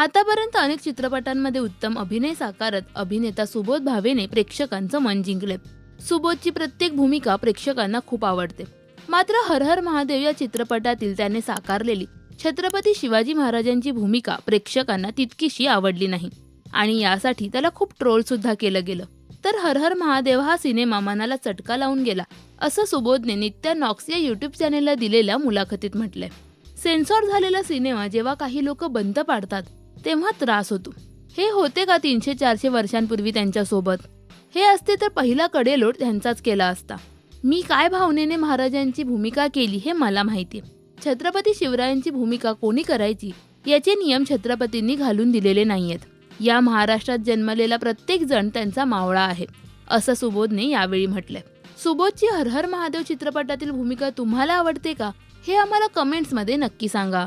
आतापर्यंत अनेक चित्रपटांमध्ये उत्तम अभिनय साकारत अभिनेता सुबोध भावेने प्रेक्षकांचं मन जिंकले. सुबोधची प्रत्येक भूमिका प्रेक्षकांना खूप आवडते. मात्र हर हर महादेव या चित्रपटातील त्याने साकारलेली छत्रपती शिवाजी महाराजांची भूमिका प्रेक्षकांना तितकीशी आवडली नाही. आणि यासाठी त्याला खूप ट्रोल सुद्धा केलं गेलं. तर हर हर महादेव हा सिनेमा मनाला चटका लावून गेला असं सुबोधने नित्या नॉक्स या युट्यूब चॅनेलला दिलेल्या मुलाखतीत म्हटलंय. सेन्सॉर झालेला सिनेमा जेव्हा काही लोक बंद पाडतात तेव्हा त्रास होतो. हे होते का तीनशे चारशे वर्षांपूर्वी त्यांच्यासोबत? हे असते तर पहिला कडेलोट त्यांचाच केला असता. मी काय भावनेने महाराजांची भूमिका केली हे मला माहिती. छत्रपती शिवरायांची भूमिका कोणी करायची याचे नियम छत्रपतींनी घालून दिलेले नाहीयेत. या महाराष्ट्रात जन्मलेला प्रत्येक जण त्यांचा मावळा आहे असं सुबोधने यावेळी म्हटलंय. सुबोधची हर हर महादेव चित्रपटातील भूमिका तुम्हाला आवडते का? हे आम्हाला कमेंट्समध्ये नक्की सांगा.